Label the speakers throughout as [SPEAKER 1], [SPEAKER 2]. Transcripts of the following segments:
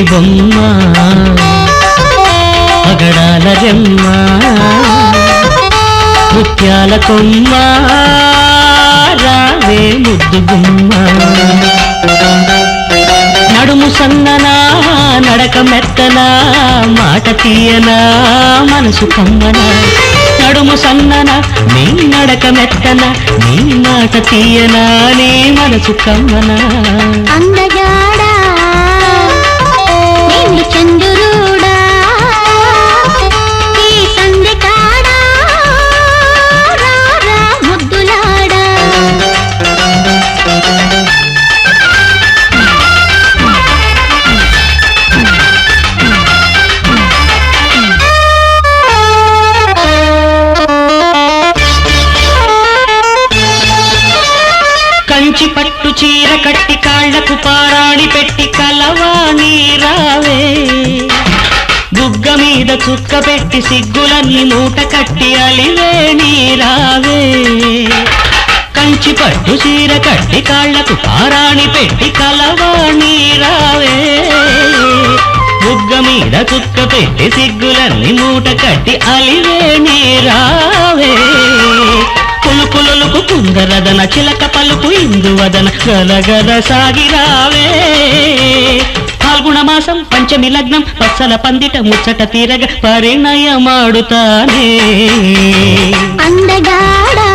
[SPEAKER 1] మేటి బొమ్మ పగడాల జమ్మ ముత్యాల కొమ్మ రావే ముద్దు గుమ్మ. నడుము సన్ననా నడక మెత్తనా మాట తీయనా మనసు కమ్మనా. నడుము సన్నన నీ నడక మెత్తన నీ మాట తీయనా నీ మనసు కమ్మనా. కట్టి కాళ్ళకు పారాణి పెట్టి కలవాణి రావే. బుగ్గ మీద చుక్క పెట్టి సిగ్గులన్నీ మూట కట్టి అలివే నీ రావే. కంచి పట్టు చీర కట్టి కాళ్ళకు పారాణి పెట్టి కలవాణి రావే. బుగ్గ మీద చుక్క పెట్టి సిగ్గులన్నీ మూట కట్టి అలివే నీ రావే పలుకు కుందరదన చిలక పలుకు ఇందువదన. గలగల సాగిరావే ఫాల్గుణ మాసం పంచమి లగ్నం పచ్చల పందిట ముచ్చట తీరగ పరిణయమాడుతానే.
[SPEAKER 2] అందగాడా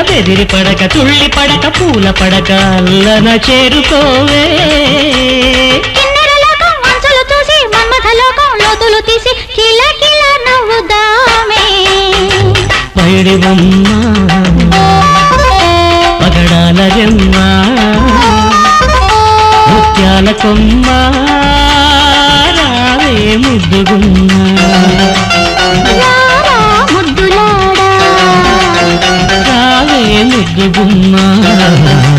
[SPEAKER 1] పడక బెదిరి పడక తుళ్ళి పడక పూల పడక అల్లన చేరుకోవే.
[SPEAKER 2] కిన్నెర లోకం అంచులు చూసి మన్మథ లోకం లోతులు తీసి కిల కిల నవ్వుదామే.
[SPEAKER 1] పైడి బొమ్మ పగడాల రెమ్మ ముత్యాల కొమ్మ రావే ముద్దుగుమ్మ.
[SPEAKER 2] రారా ముద్దులాడా
[SPEAKER 1] రావే ముద్దుగుమ్మ